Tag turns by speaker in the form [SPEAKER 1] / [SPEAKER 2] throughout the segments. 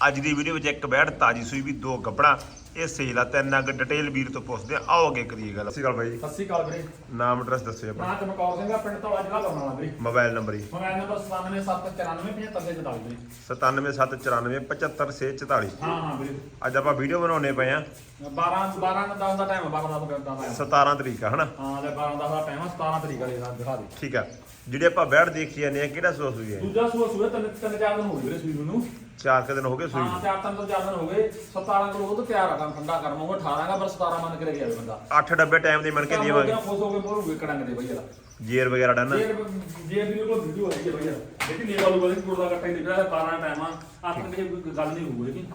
[SPEAKER 1] ਅੱਜ ਦੀ ਵੀਡੀਓ ਵਿੱਚ ਇੱਕ ਬੈੜ ਤਾਜੀ ਸੂਈ ਵੀ ਦੋ ਗੱਬੜਾ ਇਹ ਸੇਲ ਆ ਤਿੰਨ ਅੱਗ ਡਿਟੇਲ ਵੀਰ ਤੋਂ ਪੁੱਛਦੇ ਆ ਆਓ ਅੱਗੇ ਕਰੀਏ ਗੱਲ। ਸਤਿ ਸ਼੍ਰੀ ਅਕਾਲ ਬਾਈ ਜੀ।
[SPEAKER 2] ਸਤਿ ਸ਼੍ਰੀ ਅਕਾਲ ਵੀਰੇ।
[SPEAKER 1] ਨਾਮ ਐਡਰੈਸ ਦੱਸਿਓ ਆਪਣਾ।
[SPEAKER 2] ਮੈਂ ਚਮਕੌਰ ਸਿੰਘ ਆ ਪਿੰਡ ਤੋਂ ਅੱਜ ਕੱਲ੍ਹ ਬਰਨਾਲਾ ਵੀਰੇ।
[SPEAKER 1] ਮੋਬਾਈਲ ਨੰਬਰ ਜੀ।
[SPEAKER 2] ਮੋਬਾਈਲ ਨੰਬਰ 9779957544 ਵੀਰੇ।
[SPEAKER 1] 9779474644
[SPEAKER 2] ਹਾਂ ਹਾਂ ਵੀਰੇ।
[SPEAKER 1] ਅੱਜ ਆਪਾਂ ਵੀਡੀਓ ਬਣਾਉਣੇ ਪਏ ਆ
[SPEAKER 2] 12 12 10 ਦਾ ਟਾਈਮ ਹੈ 12 10 ਦਾ ਟਾਈਮ
[SPEAKER 1] 17 ਤਰੀਕ ਆ ਹਨਾ?
[SPEAKER 2] ਹਾਂ ਲੈ 12 10 ਦਾ ਟਾਈਮ ਹੈ 17 ਤਰੀਕ ਵਾਲੇ ਦਾ ਦਿਖਾ ਦੇ।
[SPEAKER 1] ਠੀਕ ਆ। ਜਿਹੜੇ ਆਪਾਂ ਬੈੜ ਦੇਖੀ ਜਾਂਦੇ ਆ ਕਿਹੜਾ ਸੋਸ ਹੋਈ ਹੈ?
[SPEAKER 2] ਦੂਜਾ ਸੂਆ ਸੂਆ ਤਿੰਨ ਤਿੰਨ ਚਾਰ ਦਿਨ ਹੋ ਗਏ ਵੀਰੇ ਸੂਈ ਨੂੰ।
[SPEAKER 1] ਚਾਰ ਕੁ ਦਿਨ ਹੋ ਗਏ ਸੂਈ
[SPEAKER 2] ਹਾਂ
[SPEAKER 1] ਨੂੰ।
[SPEAKER 2] ਚਾਰ ਤਿੰਨ ਤੋਂ ਚਾਰ ਦਿਨ ਹੋ ਗਏ। 17 ਕਿਲੋ ਉਹ ਤਾਂ ਤਿਆਰ ਆ ਕੰਮ ਠੰਡਾ ਕਰਨ ਨੂੰ 18 ਦਾ ਪਰ 17 ਮੰਨ ਕੇ ਗਿਆ ਬੰਦਾ।
[SPEAKER 1] ਅੱਠ ਡੱਬੇ ਟਾਈਮ ਦੇ ਮਣ ਕੇ
[SPEAKER 2] ਕੰਮ ਹੋ
[SPEAKER 1] ਦੇਵਾਂਗੇ
[SPEAKER 2] ਗਿਆ, ਖੁਸ਼ ਹੋ ਕੇ ਮੋਰੂ ਕੜਾਂਗੇ ਦੇ ਯਾਰ
[SPEAKER 1] ਜੇਰ ਵਗੈਰਾ ਡਨ।
[SPEAKER 2] ਜੇ ਜੇ ਵੀ ਉਹ ਵੀਡੀਓ ਹੈ ਬਈ ਯਾਰ ਲੇਕਿਨ ਇਹ ਵਾਲੂ ਵਾਲੀ ਕੁੜਦਾ ਕੱਟਾ ਹੀ ਨਿਕਲਿਆ 12 ਟਾਈਮ ਆ। ਆਪਣੇ ਕਿਸੇ ਕੋਈ ਗੱਲ ਨਹੀਂ ਹੋਊਗੀ ਲੇਕਿਨ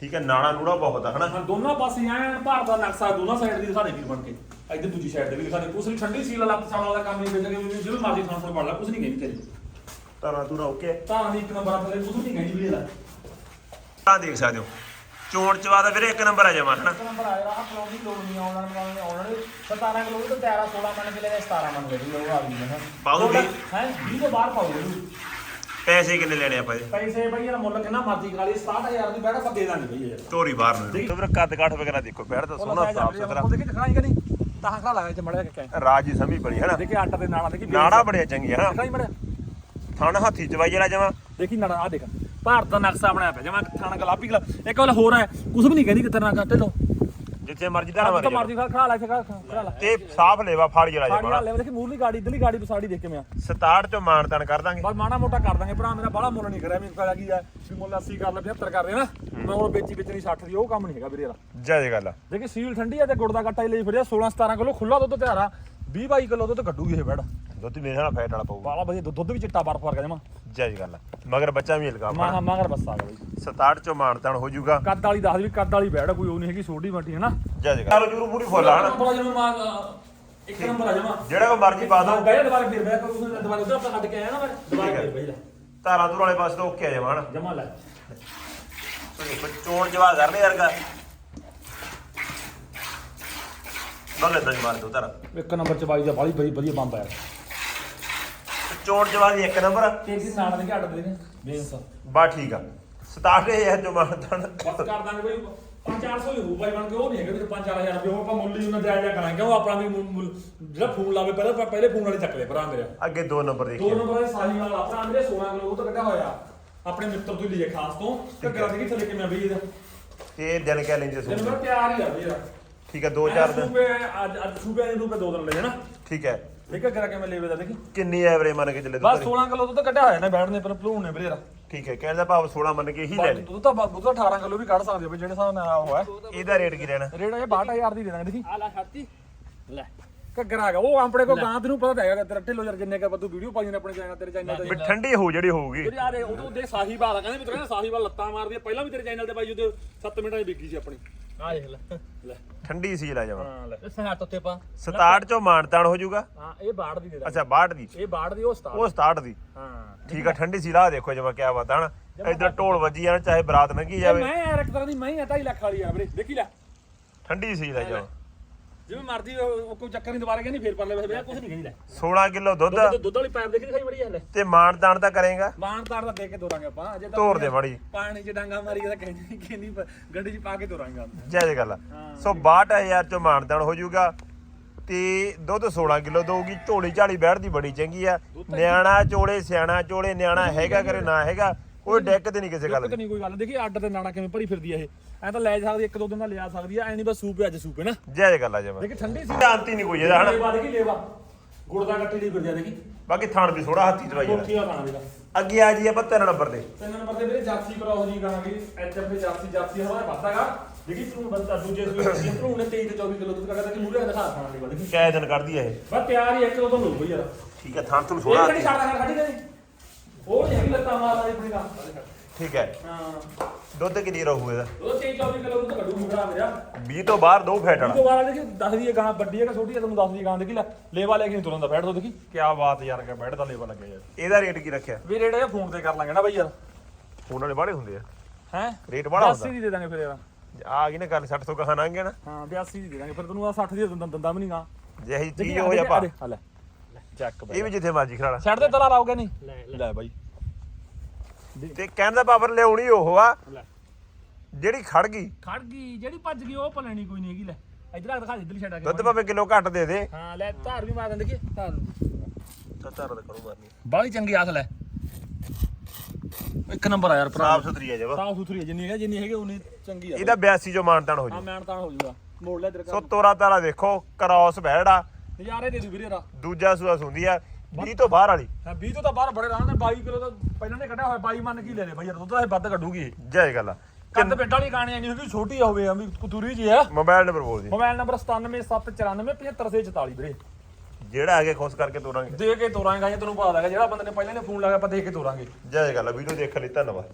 [SPEAKER 1] ਠੀਕ ਹੈ ਨਾਣਾ ਨੂੜਾ ਬਹੁਤ ਆ ਹਨਾ?
[SPEAKER 2] ਹਾਂ ਦੋਨਾਂ ਪਾਸੇ ਐਨ ਭਾਰਤ ਦਾ ਨਕਸ਼ਾ ਦੋਨਾਂ ਸਾਈਡ ਦੀ ਸਾਡੇ ਵੀਰ ਬਣ ਕੇ। ਇੱਧਰ ਦੂਜੀ ਸਾਈਡ ਤੇ ਵੀ ਸਾਡੇ ਕੁਛ ਨਹੀਂ ਠੰਡੀ ਸੀਲ ਵਾਲਾ ਪਸਾਣ ਵਾਲਾ ਕੰਮ ਨਹੀਂ ਵੇਚਣਗੇ ਵੀ ਜਿਵੇਂ ਮਰਜ਼ੀ ਥਾਂ ਤੋਂ ਪੜ ਲਾ ਕੁਛ ਨਹੀਂ ਕਹਿੰਦੀ ਤੇਰੀ।
[SPEAKER 1] ਤਾਰਾ ਤੂਰਾ ਓਕੇ
[SPEAKER 2] ਤਾਂ ਨਹੀਂ ਇੱਕ ਨੰਬਰ ਆਪਣੇ ਕੁਛ ਨਹੀਂ ਕਹਿੰਦੀ ਵੀ ਇਹਦਾ।
[SPEAKER 1] ਆ ਦੇਖ ਸਕਦੇ ਹੋ। ਚੋਣ ਚਵਾ ਦਾ ਵੀਰੇ ਇੱਕ ਨੰਬਰ ਆ ਜਾਵਾਂ ਹਨਾ?
[SPEAKER 2] ਇੱਕ ਨੰਬਰ ਆਇਆ ਆਹ ਪਲੌਟ ਦੀ ਲੋੜ ਨਹੀਂ ਆਉਣ ਵਾਲੇ ਆਉਣ ਵਾਲੇ 17 ਕਿਲੋ ਤੋਂ 13 16 ਮੰਨ ਕੇ ਲੈ 17 ਮੰਨ ਕੇ ਲੋਕ ਆ ਗਈ ਹੈ
[SPEAKER 1] ਪਾਊ ਵੀ?
[SPEAKER 2] ਹੈ 20 ਤੋਂ ਬਾਹਰ ਪਾਉ ਇਹਨੂੰ
[SPEAKER 1] ਪੈਸੇ ਕਿੰਨੇ ਲੈਣੇ ਆਪਾਂ ਜੀ?
[SPEAKER 2] ਪੈਸੇ ਬਈ ਇਹਦਾ ਮੁੱਲ ਕਿੰਨਾ ਮਰਜ਼ੀ ਖਾ ਲਈ 67000 ਦੀ ਬੈਠ ਆਪਾਂ ਦੇ ਦਾਂਗੇ ਬਈ ਯਾਰ
[SPEAKER 1] ਤੋਰੀ ਬਾਹਰ ਨੂੰ ਤੇ ਵੀਰ ਕੱਦ ਕਾਠ ਵਗੈਰਾ ਦੇਖੋ ਬੈੜ ਤਾਂ ਸੋਹਣਾ ਸਾਫ਼ ਸੁਥਰਾ।
[SPEAKER 2] ਦੇਖੀ ਦਿਖਾਈ ਕਰੀ ਤਾਂ ਖੜਾ ਲਾਇਆ ਚ ਮੜਿਆ ਕਿ
[SPEAKER 1] ਰਾਜੀ ਸਮੀ ਬੜੀ ਹਨਾ?
[SPEAKER 2] ਦੇਖੀ ਆਟਾ ਦੇ ਨਾਲਾਂ ਦੇਖੀ
[SPEAKER 1] ਨਾੜਾ ਬੜੀਆਂ ਹਨਾ?
[SPEAKER 2] ਦਿਖਾਈ ਮੜਿਆ।
[SPEAKER 1] ਥਣ ਹੱਥੀ ਚਵਾਈ ਜਿਹੜਾ ਜਾਵਾਂ
[SPEAKER 2] ਦੇਖੀ ਨਾੜਾ ਆ ਦੇਖ। ਭਾਰਤ ਦਾ ਨਕਸ਼ਾ ਬਣਾਇਆ ਪਿਆ ਜਮਾ ਥਾਣਾ ਗਲਾਪੀ ਗਲਾ ਇੱਕ ਵਾਰ ਹੋਰ ਹੈ ਕੁਝ ਵੀ ਨਹੀਂ ਕਹਿੰਦੀ ਕਿਤੇ ਨਾ ਕੱਟੇ ਲੋ
[SPEAKER 1] ਜਿੱਥੇ ਮਰਜ਼ੀ ਦਾ
[SPEAKER 2] ਤਾਂ
[SPEAKER 1] ਮਾਰੀ
[SPEAKER 2] ਮਰਜ਼ੀ ਖਾ ਖਾ ਲੈ ਖਾ ਖਾ ਲੈ।
[SPEAKER 1] ਤੇ ਸਾਫ਼ ਲੇਵਾ ਫਾੜ ਜਿਹੜਾ
[SPEAKER 2] ਸਾੜੀ
[SPEAKER 1] ਜਾਵਾਂ
[SPEAKER 2] ਲੈ ਦੇਖੀ ਮੂਰਲੀ ਗਾੜੀ ਇਧਰਲੀ ਗਾੜੀ ਪਸਾੜੀ ਦੇਖ ਕੇ ਮੈਂ।
[SPEAKER 1] 67 ਚੋਂ ਮਾਨਤਾਨ ਕਰ ਦਾਂਗੇ।
[SPEAKER 2] ਬਸ ਮਾੜਾ ਮੋਟਾ ਕਰ ਦਾਂਗੇ ਭਰਾ ਮੇਰਾ ਬਾਹਲਾ ਮੁੱਲ ਨਹੀਂ ਕਰਿਆ ਮੈਨੂੰ ਪਤਾ ਕੀ ਹੈ ਵੀ ਮੁੱਲ 80 ਕਰ ਲੈ 75 ਕਰ ਦੇ ਨਾ। ਮੈਂ ਹੁਣ ਵੇਚੀ ਵੇਚਣੀ 60 ਦੀ ਉਹ ਕੰਮ ਨਹੀਂ ਹੈਗਾ ਵੀਰੇ ਯਾਰ
[SPEAKER 1] ਜੈ ਜੈ ਗੱਲ ਆ।
[SPEAKER 2] ਦੇਖੀ ਸੀਲ ਠੰਡੀ ਆ ਤੇ ਗੁੜ ਦਾ ਕੱਟਾ ਹੀ ਲਈ ਫਿਰਿਆ 16 17 ਕਿਲੋ ਖੁੱਲਾ ਦੁੱਧ ਤਿਆਰ ਆ 20 22 ਕਿਲੋ ਦੁੱਧ ਕੱਢੂਗੀ ਇਹ ਬੈੜ
[SPEAKER 1] ਦੁੱਧ ਮੇਰੇ ਨਾਲ ਫੈਟ ਵਾਲਾ ਪਊਗਾ।
[SPEAKER 2] ਬਾਲਾ ਵਧੀਆ ਦੁੱਧ- ਦੁੱਧ ਵੀ ਚਿੱਟਾ ਬਰਫ ਵਰਗਾ ਜਮਾ
[SPEAKER 1] ਜੈ ਜੈ ਗੱਲ ਆ। ਮਗਰ ਬੱਚਾ ਵੀ ਹਲਕਾ
[SPEAKER 2] ਮਾਂ ਮਗਰ ਬੱਸ ਆ ਗਿਆ ਬਈ।
[SPEAKER 1] 67 ਚੋਂ ਮਾਨਤਾਨ ਹੋ ਜਾਊਗਾ।
[SPEAKER 2] ਕੱਦ ਵਾਲੀ ਦੱਸ ਵੀ ਕੱਦ ਵਾਲੀ ਬੈੜ ਆ, ਕੋਈ ਉਹ ਨਹੀਂ ਹੈਗੀ ਛੋਟੀ ਮੱਟੀ ਹੈ ਨਾ
[SPEAKER 1] ਜੈ ਜੈ ਗੱਲ ਜੂਰੂ ਪੂਰੀ ਫੁੱਲ ਆ ਹਨਾ?
[SPEAKER 2] ਬੜਾ ਜਮਾ ਮਾਂ ਇੱਕ ਨੰਬਰ ਆ ਜਮਾ।
[SPEAKER 1] ਜਿਹੜਾ ਕੋ ਮਰਜ਼ੀ ਪਾ ਦੋ।
[SPEAKER 2] ਗਏ ਦੁਬਾਰਾ ਫਿਰ ਬੈਕ ਉਸ ਨੇ ਦੁਬਾਰਾ ਉਧਰ ਆਪਾਂ ਕੱਢ ਕੇ ਆਇਆ ਨਾ ਮੈਂ। ਦੁਬਾਰਾ ਫਿਰ ਬਈ
[SPEAKER 1] ਧਾਰਾਂ ਦੂਰ ਵਾਲੇ ਪਾਸੇ ਤੋਂ ਓਕੇ ਆ ਜਾਵਾਂ ਹਨਾ?
[SPEAKER 2] ਜਮਾ ਲੈ।
[SPEAKER 1] ਚੋਣ ਜਵਾ ਕਰਨੇ ਵਰਗਾ। ਬੱਲੇ ਤਾਂ ਮਾਰ ਦੋ ਧਾਰਾਂ।
[SPEAKER 2] ਇੱਕ ਨੰਬਰ ਚ ਬਾਈ ਦਾ ਬਾਲੀ ਬੜੀ ਵਧੀਆ ਬੰਬ ਆਇਆ
[SPEAKER 1] ਚੋਣ ਜਵਾ ਦੀ ਇੱਕ ਨੰਬਰ
[SPEAKER 2] ਤੇਰੀ ਨਾਲ ਦੇ ਘੱਟ ਦੇ ਨੇ ਬੇਸ
[SPEAKER 1] ਬਾ ਠੀਕ ਆ। 67000 ਚੋਂ ਮਾਨਤਾਨ
[SPEAKER 2] ਬਸ ਕਰ ਦਾਂਗੇ ਬਈ 5-400 ਹੀ ਹੋਊ ਬਾਈ ਬਣ ਕੇ ਉਹ ਨਹੀਂ ਹੈਗਾ ਵੀ 5-4000 ਰੁਪਏ। ਉਹ ਆਪਾਂ ਮੁੱਲ ਹੀ ਉਹਨਾਂ ਦੇ ਆਇਆ ਕਰਾਂਗੇ ਉਹ ਆਪਣਾ ਵੀ ਮੁੱਲ- ਮੁੱਲ ਜਿਹੜਾ ਫੋਨ ਲਾਵੇ ਪਹਿਲਾਂ ਪਹਿਲੇ ਫੋਨ ਵਾਲੇ ਚੱਕ ਲੈ ਭਰਾ ਮੇਰੇ।
[SPEAKER 1] ਅੱਗੇ ਦੋ ਨੰਬਰ
[SPEAKER 2] ਦੋ
[SPEAKER 1] ਦੇਖੀਏ
[SPEAKER 2] ਨੰਬਰ ਦੇ ਸਾਹੀ ਵਾਲਾ ਆਪਣਾ ਮੇਰੇ 16 ਕਿਲੋ ਉਹ ਤਾਂ ਕੱਢਿਆ ਹੋਇਆ। ਆਪਣੇ ਮਿੱਤਰ ਤੋਂ ਲਈ ਖਾਸ ਤੋਂ। ਤੇ ਗਰਾ ਦੇ ਕਿੱਥੇ ਲੈ ਕੇ ਮੈਂ ਬਈ ਇਹਦਾ?
[SPEAKER 1] ਤੇ ਦਿਨ ਕਹਿ ਲੈਂਦੇ
[SPEAKER 2] ਜਦੋਂ
[SPEAKER 1] ਸੂ
[SPEAKER 2] ਮੈਂ ਤਿਆਰ ਹੀ ਆ ਵੀਰ
[SPEAKER 1] ਠੀਕ ਹੈ ਦੋ ਚਾਰ ਦਿਨ
[SPEAKER 2] ਸੂਬੇ ਅੱਜ ਅੱਜ ਸੂਬੇ ਦੇ ਰੂਪੇ ਦੋ ਦਿਨ ਲੈ ਜਾਣਾ।
[SPEAKER 1] ਠੀਕ ਹੈ।
[SPEAKER 2] ਠੀਕ ਹੈ ਗਰਾ ਕੇ ਮੈਂ ਲੈਵੇ ਦਾ ਦੇਖੀ।
[SPEAKER 1] ਕਿੰਨੀ ਐਵਰੇਜ ਮੰਨ ਕੇ ਚੱਲੇ
[SPEAKER 2] ਬਸ
[SPEAKER 1] ਦੁੱਧ
[SPEAKER 2] 16 ਕਿਲੋ ਦੁੱਧ ਕੱਢਿਆ ਹੋਇਆ ਨਾ ਬੈਠ ਨੇ ਪਰ ਭਲੂਣ ਨੇ ਵੀਰੇ
[SPEAKER 1] ਠੀਕ ਹੈ ਕਹਿਣ ਦਾ ਭਾਵ 16 ਮੰਨ ਕੇ ਹੀ ਲੈ ਲੈ
[SPEAKER 2] ਦੁੱਧ ਤਾਂ ਬ- ਦੁੱਧ ਤਾਂ 18 ਕਿਲੋ ਵੀ ਕੱਢ ਸਕਦੇ ਹੋ ਬਈ ਜਿਹੜੇ ਹਿਸਾਬ ਨਾਲ ਆਇਆ ਹੋਇਆ
[SPEAKER 1] ਇਹਦਾ ਰੇਟ ਕੀ ਰਹਿਣਾ?
[SPEAKER 2] ਰੇਟ ਇਹ 62000 ਦੀ ਦੇ ਦਾਂਗੇ ਦੇਖੀ। ਆ ਲੈ ਛਾਤੀ। ਲੈ। ਘੱਗਰਾ ਹੈਗਾ ਉਹ ਆਪਣੇ ਕੋ ਗਾਂ ਤੈਨੂੰ ਪਤਾ ਤਾਂ ਹੈਗਾ ਤੇਰਾ ਢਿੱਲੋ ਯਾਰ ਜਿੰਨੇ ਕਾ ਤੂੰ ਵੀਡੀਓ ਪਾਈ ਨੇ ਆਪਣੇ ਚੈਨਲ ਤੇਰੇ ਚੈਨਲ
[SPEAKER 1] ਵੀ
[SPEAKER 2] ਤੇ
[SPEAKER 1] ਠੰਡੀ ਹੋ ਜਿਹੜੀ ਹੋਊਗੀ।
[SPEAKER 2] ਵੀਰੇ ਯਾਰ ਉਦੋਂ ਦੇ ਸਾਹੀਵਾਲ ਆ ਕਹਿੰਦੇ ਵੀ ਤੇਰੇ ਸਾਹੀਵਾਲ ਲੱਤਾਂ ਮਾਰਦੀ ਆ ਪਹਿਲਾਂ ਵੀ ਤੇਰੇ ਚੈਨਲ ਤੇ ਬਾਈ ਉਹਦੇ 7 ਮਿੰਟਾਂ ਦੀ ਵਿਕੀ ਸੀ ਆਪਣੀ।
[SPEAKER 3] ਆ ਦੇਖ ਲੈ।
[SPEAKER 2] ਲੈ।
[SPEAKER 1] ਠੰਡੀ ਸੀ ਲੈ ਜਾਵਾਂ
[SPEAKER 2] ਹਾਂ ਲੈ।
[SPEAKER 3] ਇਹ ਸਹਾਟ ਉੱਤੇ ਪਾ
[SPEAKER 1] 67 ਚੋਂ ਮਾਨਤਾਨ ਹੋ ਜਾਊਗਾ।
[SPEAKER 2] ਹਾਂ ਇਹ ਬਾੜ ਦੀ ਦੇ ਦਾਂਗੇ।
[SPEAKER 1] ਅੱਛਾ 62 ਦੀ।
[SPEAKER 2] ਇਹ ਬਾੜ ਦੀ ਉਹ ਸਟਾਰ
[SPEAKER 1] ਉਹ 67 ਦੀ।
[SPEAKER 2] ਹਾਂ।
[SPEAKER 1] ਠੀਕ ਆ ਠੰਡੀ ਸੀ ਲਾ ਦੇਖੋ ਜਮਾ ਕਿਆ ਬਾਤ ਹੈ ਨਾ ਇਧਰ ਢੋਲ ਵੱਜੀ ਜਾਣ ਚਾਹੇ ਬਰਾਤ ਲੰਘੀ ਜਾਵੇ।
[SPEAKER 2] ਮੈਂ ਯਾਰ ਇੱਕ ਤਰ੍ਹਾਂ ਦੀ ਮੈਂ ਆ 2.5 ਲੱਖ ਵਾਲੀ ਆ ਵੀਰੇ। ਦੇਖੀ ਲੈ।
[SPEAKER 1] ਠੰਡੀ ਸੀ ਲੈ ਜਾਵਾਂ
[SPEAKER 2] ਜਿਵੇਂ ਮਰਦੀ ਉਹ ਕੋਈ ਚੱਕਰ ਨਹੀਂ ਦੁਬਾਰਾ ਕਹਿੰਦੀ ਫੇਰ ਪਰ ਲੈ ਵੀਰੇ ਕੁਝ ਨਹੀਂ ਕਹਿੰਦੀ ਲੈ।
[SPEAKER 1] 16 ਕਿਲੋ ਦੁੱਧ।
[SPEAKER 2] ਦੁੱਧ ਦੁੱਧ ਵਾਲੀ ਪਾਈਪ ਦੇਖੀ ਦਿਖਾਈ ਮੜੀ ਲੈ।
[SPEAKER 1] ਤੇ ਮਾਨਤਾਨ ਤਾਂ ਕਰੇਗਾ।
[SPEAKER 2] ਮਾਨ ਤਾਰ ਦਾ ਦੇ ਕੇ ਤੋਰਾਂਗੇ ਆਪਾਂ ਜੇ ਤਾਂ
[SPEAKER 1] ਤੋਰ ਦੇ ਮਾੜੀ।
[SPEAKER 2] ਪਾਣੀ 'ਚ ਡਾਂਗਾ ਮਾਰੀ ਤਾਂ ਕਹਿੰਦੀ ਕਹਿੰਦੀ ਪ- ਗੱਡੀ 'ਚ ਪਾ ਕੇ ਤੋਰਾਂਗੇ
[SPEAKER 1] ਜੈ ਜੈ ਗੱਲ ਆ। ਸੋ 62000 ਚੋਂ ਮਾਨਤਾਨ ਹੋ ਜਾਊਗਾ ਤੇ ਦੁੱਧ 16 ਕਿਲੋ ਦਊਗੀ ਝੋਲੀ ਝਾਲੀ ਬੈਠਦੀ ਬੜੀ ਚੰਗੀ ਆ। ਨਿਆਣਾ ਚੋਲੇ ਸਿਆਣਾ ਚੋਲੇ ਨਿਆਣਾ ਹੈਗਾ ਕਰੇ ਨਾ ਹੈਗਾ। ਕੋਈ ਡੈਕ ਤੇ ਨਹੀਂ ਕਿਸੇ ਗੱਲ ਦੀ।
[SPEAKER 2] ਨਹੀਂ ਕੋਈ ਗੱਲ। ਦੇਖੀ ਅੱਡ ਤੇ ਨਾਣਾ ਕਿਵੇਂ ਭਰੀ ਫਿਰਦੀ ਆ ਇਹ। ਐ ਤਾਂ ਲੈ ਸਕਦੀ ਇੱਕ ਦੋ ਦਿਨ ਦਾ ਲਿਆ ਸਕਦੀ ਆ। ਐ ਨਹੀਂ ਬਸ ਸੂਪ ਅੱਜ ਸੂਪ ਹੈ ਨਾ।
[SPEAKER 1] ਜੈ ਜੈ ਗੱਲ ਆ ਜਮਾ
[SPEAKER 2] ਦੇਖੀ ਠੰਡੀ ਸੀ।
[SPEAKER 1] ਸ਼ਾਂਤੀ ਨਹੀਂ ਕੋਈ ਇਹਦਾ ਹਨਾ?
[SPEAKER 2] ਲੇਵਾ ਦੇਖੀ ਲੇਵਾ। ਗੁੜ ਦਾ ਕੱਟੀ ਦੀ ਫਿਰਦੀ ਦੇਖੀ।
[SPEAKER 1] ਬਾਕੀ ਥਾਣ ਵੀ ਥੋੜਾ ਹੱਥੀ ਚਵਾਈ ਜਾਣਾ
[SPEAKER 2] ਕੋਠੀ ਦਾ ਖਾਣਾ ਵੀਰਾ
[SPEAKER 1] ਅੱਗੇ ਆ ਜੀ ਆਪਾਂ ਤਿੰਨ ਨੰਬਰ ਦੇ।
[SPEAKER 2] ਤਿੰਨ ਨੰਬਰ ਤੇ ਵੀਰੇ ਜਾਫੀ ਕਰਾਓ ਜੀ ਕਰਾਂਗੇ ਐਚਐਫ ਦੇ ਜਾਫੀ ਜਾਫੀ ਹਵਾਲੇ ਵੱਧਦਾਗਾ ਦੇਖੀ ਤੂੰ ਬੰਦਾ ਦੂਜੇ ਸੂਏ ਤੂੰ ਨੇ 23 ਤੇ 24 ਕਿਲੋ ਦੁੱਧ ਕੱਢਦਾ ਕਿ ਮੂਰੇ ਦਿਖਾ ਖਾਣਾ ਲਈ ਦੇਖੀ
[SPEAKER 1] ਕੈ ਦਿਨ ਕਰਦੀ ਇਹ।
[SPEAKER 2] ਬਸ ਤਿਆਰ ਹੀ ਇੱਕ ਦੋ ਦਿਨ ਹੋ ਗਈ ਯਾਰ।
[SPEAKER 1] ਠੀਕ ਹੈ ਥਾਣ ਤੁਹਾਨੂੰ ਥੋੜਾ
[SPEAKER 2] ਨਹੀਂ ਉਹ ਨਹੀਂ ਲੱਤਾਂ ਮਾਰਦਾ
[SPEAKER 1] ਠੀਕ ਹੈ।
[SPEAKER 2] ਹਾਂ।
[SPEAKER 1] ਦੁੱਧ ਕਿੰਨੀ ਰਹੂ ਇਹਦਾ?
[SPEAKER 2] ਉਹ 23 24 ਕਿਲੋ ਦੁੱਧ ਕੱਢੂ ਮੁੰਡਾ ਮੇਰਾ।
[SPEAKER 1] 20 ਤੋਂ ਬਾਹਰ ਦੋ ਫੈਟ
[SPEAKER 2] ਇਹ
[SPEAKER 1] ਵਾਲਾ
[SPEAKER 2] ਤੋਂ ਬਾਅਦ ਦੇਖੀ ਦੱਸ ਦੀ ਗਾਂ ਵੱਡੀ ਹੈ ਕਿ ਛੋਟੀ ਹੈ ਤੁਹਾਨੂੰ ਦੱਸ ਦੀ ਗਾਂ ਦੇਖੀ ਲੈ ਲੇਵਾ ਲੈ ਕੇ ਨਹੀਂ ਤੁਰੰਦਾ ਬੈਠ ਦੋ ਦੇਖੀ। ਕੀ ਬਾਤ ਯਾਰ ਕਿ ਬੈਠ ਦਾ ਲੇਵਾ ਲੱਗਿਆ ਯਾਰ।
[SPEAKER 1] ਇਹਦਾ ਰੇਟ ਕੀ ਰੱਖਿਆ?
[SPEAKER 2] ਵੀ ਰੇਟ ਇਹ ਫੋਨ ਤੇ ਕਰ ਲਾਂਗੇ ਨਾ ਬਾਈ ਯਾਰ।
[SPEAKER 1] ਉਹਨਾਂ ਨੇ ਬਾਹਲੇ ਹੁੰਦੇ ਆ।
[SPEAKER 2] ਹੈ?
[SPEAKER 1] ਰੇਟ
[SPEAKER 2] 82
[SPEAKER 1] ਹੁੰਦਾ।
[SPEAKER 2] ਦੀ ਦੇ ਦਾਂਗੇ ਫਿਰ ਯਾਰ।
[SPEAKER 1] ਆ ਗਈ ਨਾ ਗੱਲ 60 ਤੋਂ ਕਹਾਂ ਨਾ।
[SPEAKER 2] ਹਾਂ 82 ਦੀ ਦੇ ਦਾਂਗੇ ਫਿਰ ਤੈਨੂੰ ਆ 60 ਦੀ ਦੰਦਾ ਵੀ ਨਹੀਂ ਗਾਂ।
[SPEAKER 1] ਜੇ ਅਸੀਂ
[SPEAKER 2] ਦੇਖੀ
[SPEAKER 1] ਚੀਜ਼ ਹੋ ਜਾ ਪਾ
[SPEAKER 2] ਲੈ। ਚੱਕ
[SPEAKER 1] ਇਹ ਵੀ ਜਿੱਥੇ ਮਰਜ਼ੀ ਖੜਾ
[SPEAKER 2] ਛੱਡ ਦੇ ਤਲਾ ਲਾਓਗੇ ਨਹੀਂ? ਲੈ ਬਾਈ।
[SPEAKER 1] ਤੇ ਕਹਿਣ ਦਾ ਪਾਵਰ ਲਿਆਉਣੀ ਉਹ ਆ। ਜਿਹੜੀ ਖੜ ਗਈ।
[SPEAKER 2] ਖੜ ਗਈ ਜਿਹੜੀ ਭੱਜ ਗਈ ਉਹ ਭਲਣੀ ਕੋਈ ਨਹੀਂ ਹੈਗੀ ਲੈ। ਇਧਰ ਆ ਦਿਖਾ ਦੇ ਇਧਰਲੀ ਛੱਡ ਆ ਕੇ।
[SPEAKER 1] ਦੁੱਧ ਭਾਵੇਂ ਕਿਲੋ ਘੱਟ ਦੇ ਦੇ।
[SPEAKER 2] ਹਾਂ ਲੈ ਧਾਰ ਵੀ ਮਾਰ ਦਿੰਦੇ ਕਿ? ਧਾਰ।
[SPEAKER 1] ਤਾਂ ਤਾਂ ਕਰੋ ਮਾਰਨੀ
[SPEAKER 2] ਬਾਹਲੀ ਚੰਗੀ ਆਸ ਲੈ। ਇੱਕ ਨੰਬਰ ਆ ਯਾਰ ਭਰਾ।
[SPEAKER 1] ਸਾਫ਼ ਸੁਥਰੀ ਆ ਜਬ
[SPEAKER 2] ਸਾਫ਼ ਸੁਥਰੀ ਹੈ ਜਿੰਨੀ ਹੈ ਜਿੰਨੀ ਹੈਗੇ ਉਨੀ ਚੰਗੀ ਆ।
[SPEAKER 1] ਇਹਦਾ 82 ਜੋ ਮਾਨਤਾਨ ਹੋ
[SPEAKER 2] ਹਾਂ
[SPEAKER 1] ਜੂ।
[SPEAKER 2] ਮੈਨ ਤਾਂ ਹੋ ਜੂਗਾ। ਮੋੜ ਲੈ ਇਧਰ
[SPEAKER 1] ਸੋ ਤੋਰਾ ਤਾਰਾ ਦੇਖੋ ਕ੍ਰਾਸ ਬੈੜਾ
[SPEAKER 2] ਨਜ਼ਾਰੇ ਦੇ ਦੂ ਵੀਰੇ ਰਾ
[SPEAKER 1] ਦੂਜਾ ਸੂਆ ਸੁੰਦੀ ਆ 20 ਤੋਂ ਬਾਹਰ ਵਾਲੀ।
[SPEAKER 2] ਹਾਂ 20 ਤੋਂ ਤਾਂ ਬਾਹਰ ਬੜੇ ਰਾਂ 22 ਕਿਲੋ ਤਾਂ ਪਹਿਲਾਂ ਨੇ ਕੱਢਿਆ ਹੋਇਆ 22 ਮੰਨ ਕੀ ਲੈ ਲੈ ਬਾਈ ਯਾਰ ਦੁੱਧ ਤਾਂ ਇਹ ਵੱਧ ਕੱਢੂਗੀ
[SPEAKER 1] ਜੈ ਗੱਲ ਆ।
[SPEAKER 2] ਕੱਦ ਪਿੰਡ ਵਾਲੀ ਗਾਣੀ ਨਹੀਂ ਹੁੰਦੀ ਛੋਟੀ ਹੋਵੇ ਆ ਵੀ ਕੁਤੂਰੀ ਜੀ ਆ।
[SPEAKER 1] ਮੋਬਾਈਲ ਨੰਬਰ ਬੋਲ ਦੀ।
[SPEAKER 2] ਮੋਬਾਈਲ ਨੰਬਰ 9774975644 ਵੀਰੇ।
[SPEAKER 1] ਜਿਹੜਾ ਅੱਗੇ ਖੁਸ਼ ਕਰਕੇ ਤੋਰਾਂਗੇ।
[SPEAKER 2] ਦੇ ਕੇ ਤੋਰਾਂਗੇ ਜਾਂ ਤੈਨੂੰ ਪਤਾ ਲੱਗਾ ਜਿਹੜਾ ਬੰਦੇ ਨੇ ਪਹਿਲਾਂ ਨੇ ਫੋਨ ਲਾਇਆ ਆਪਾਂ ਦੇਖ ਕੇ ਤੋਰਾਂਗੇ।
[SPEAKER 1] ਜੈ ਗੱਲ ਆ ਵੀਡੀਓ ਦੇਖਣ ਲਈ ਧੰਨਵਾਦ।